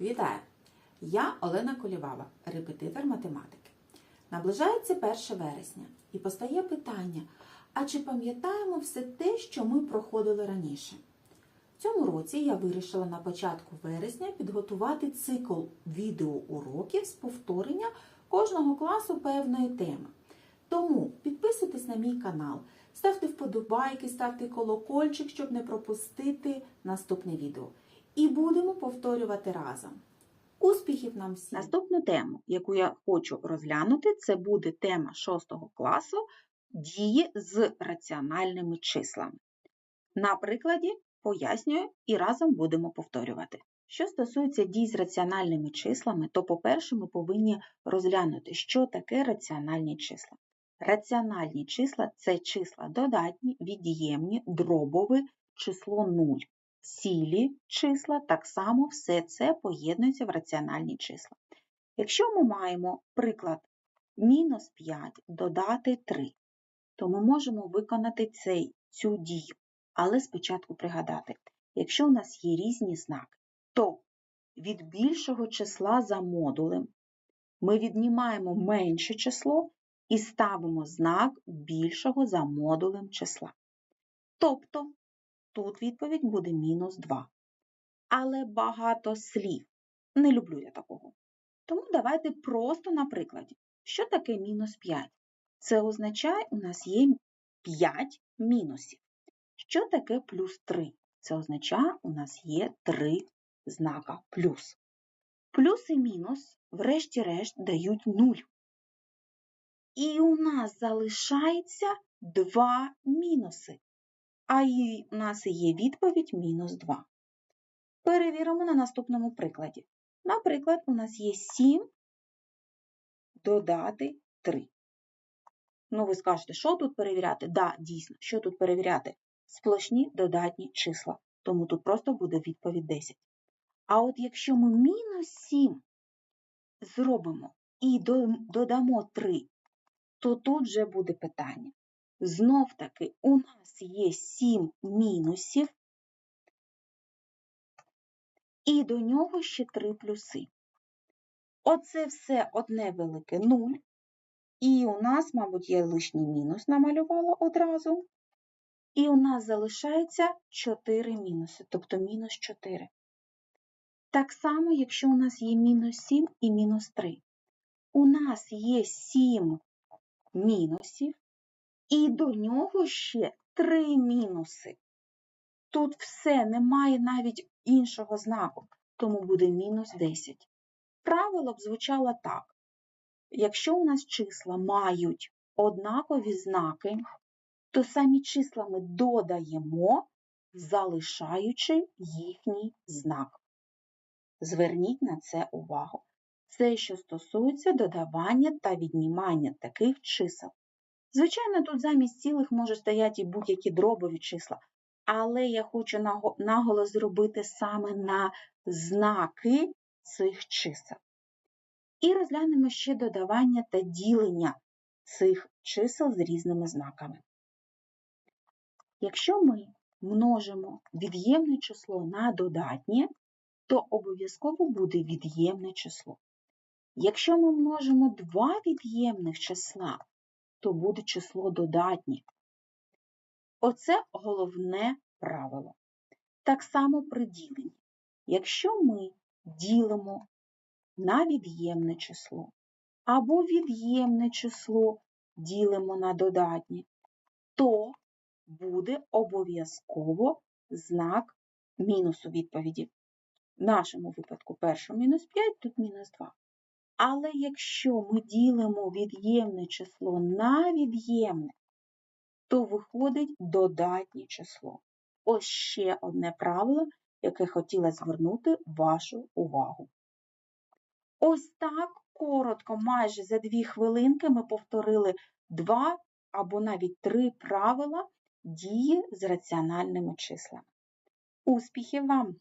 Вітаю! Я Олена Колівава, репетитор математики. Наближається 1 вересня і постає питання: а чи пам'ятаємо все те, що ми проходили раніше? В цьому році я вирішила на початку вересня підготувати цикл відеоуроків з повторення кожного класу певної теми. Тому підписуйтесь на мій канал, ставте вподобайки, ставте колокольчик, щоб не пропустити наступне відео. І будемо повторювати разом. Успіхів нам всім! Наступну тему, яку я хочу розглянути, це буде тема 6 класу дії з раціональними числами. На прикладі пояснюю і разом будемо повторювати. Що стосується дій з раціональними числами, то, по-перше, ми повинні розглянути, що таке раціональні числа. Раціональні числа це числа додатні, від'ємні, дробові, число 0. Цілі числа, так само все це поєднується в раціональні числа. Якщо ми маємо приклад мінус 5 додати 3, то ми можемо виконати цей, цю дію. Але спочатку пригадати, якщо у нас є різні знаки, то від більшого числа за модулем ми віднімаємо менше число і ставимо знак більшого за модулем числа. Тобто тут відповідь буде мінус 2. Але багато слів. Не люблю я такого. Тому давайте просто на прикладі. Що таке мінус 5? Це означає, у нас є 5 мінусів. Що таке плюс 3? Це означає, у нас є 3 знака плюс. Плюс і мінус, врешті-решт, дають 0. І у нас залишається 2 мінуси. А і у нас є відповідь мінус 2. Перевіримо на наступному прикладі. Наприклад, у нас є 7 додати 3. Ну, ви скажете, що тут перевіряти? Так, да, дійсно, що тут перевіряти? Сплошні додатні числа. Тому тут просто буде відповідь 10. А от якщо ми мінус 7 зробимо і додамо 3, то тут вже буде питання. Знов таки, у нас є 7 мінусів, і до нього ще 3 плюси. Оце все одне велике 0. І у нас, мабуть, я лишній мінус намалювала одразу. І у нас залишається 4 мінуси, тобто мінус 4. Так само, якщо у нас є мінус 7 і мінус 3. У нас є 7 мінусів, і до нього ще 3 мінуси. Тут все, немає навіть іншого знаку, тому буде мінус 10. Правило б звучало так. Якщо у нас числа мають однакові знаки, то самі числа ми додаємо, залишаючи їхній знак. Зверніть на це увагу. Це, що стосується додавання та віднімання таких чисел. Звичайно, тут замість цілих може стояти будь-які дробові числа, але я хочу наголос зробити саме на знаки цих чисел. І розглянемо ще додавання та ділення цих чисел з різними знаками. Якщо ми множимо від'ємне число на додатнє, то обов'язково буде від'ємне число. Якщо ми множимо два від'ємних числа, то буде число додатнє. Оце головне правило. Так само при діленні. Якщо ми ділимо на від'ємне число або від'ємне число ділимо на додатнє, то буде обов'язково знак мінусу відповіді. В нашому випадку першому мінус 5, тут мінус 2. Але якщо ми ділимо від'ємне число на від'ємне, то виходить додатнє число. Ось ще одне правило, яке хотіла звернути вашу увагу. Ось так коротко, майже за дві хвилинки ми повторили два або навіть три правила дії з раціональними числами. Успіхів вам!